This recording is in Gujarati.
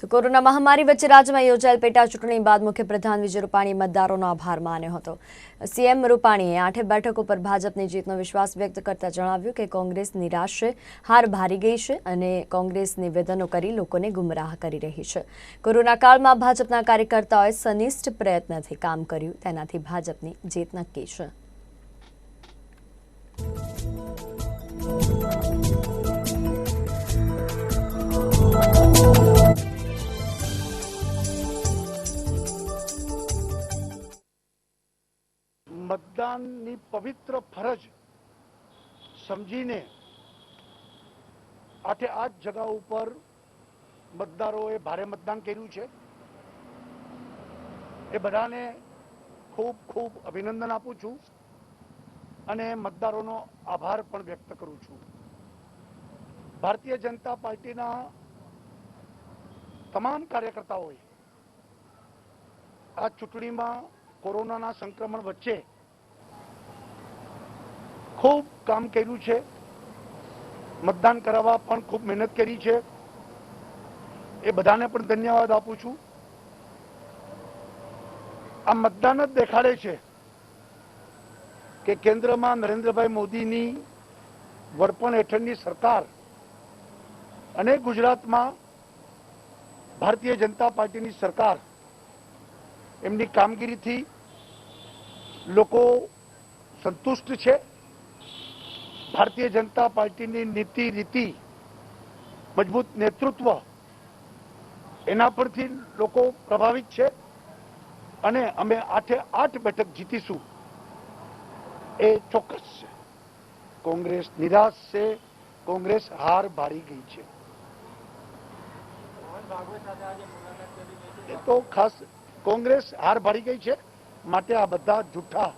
તો કોરોના મહામારી વચ્ચે રાજ્યમાં યોજાયેલ પેટા ચૂંટણી બાદ મુખ્યપ્રધાન વિજય રૂપાણીએ મતદારોનો આભાર માન્યો હતો. સીએમ રૂપાણીએ આઠે બેઠકો પર ભાજપની જીતનો વિશ્વાસ વ્યક્ત કરતા જણાવ્યું કે કોંગ્રેસ નિરાશ છે, હાર ભારી ગઈ છે અને કોંગ્રેસ નિવેદનો કરી લોકોને ગુમરાહ કરી રહી છે. કોરોના કાળમાં ભાજપના કાર્યકર્તાઓએ સનિષ્ઠ પ્રયત્નથી કામ કર્યું, તેનાથી ભાજપની જીત નક્કી છે. મતદાનની પવિત્ર ફરજ સમજીને આઠે આઠ જગા ઉપર મતદારોએ ભારે મતદાન કર્યું છે. એ બધાને ખૂબ ખૂબ અભિનંદન આપું છું અને મતદારોનો આભાર પણ વ્યક્ત કરું છું. ભારતીય જનતા પાર્ટીના તમામ કાર્યકર્તાઓએ આ ચૂંટણીમાં કોરોનાના સંક્રમણ વચ્ચે ખૂબ કામ કર્યું છે. મતદાન કરાવવા પણ ખૂબ મહેનત કરી છે. એ બધાને પણ ધન્યવાદ આપું છું. આ મતદાન જ દેખાડે છે કે કેન્દ્રમાં નરેન્દ્રભાઈ મોદીની વડપણ હેઠળની સરકાર અને ગુજરાતમાં ભારતીય જનતા પાર્ટીની સરકાર એમની કામગીરીથી લોકો સંતુષ્ટ છે. ભારતીય જનતા પાર્ટીની નીતિ, રીતિ, મજબૂત નેતૃત્વ એના પરથી લોકો પ્રભાવિત છે અને અમે આઠે આઠ બેઠક જીતીશું. એ ચોક્કસ છે. કોંગ્રેસ નિરાશ છે. કોંગ્રેસ હાર ભારી ગઈ છે. એ તો ખાસ કોંગ્રેસ હાર ભારી ગઈ છે. માટે આ બધા જૂઠા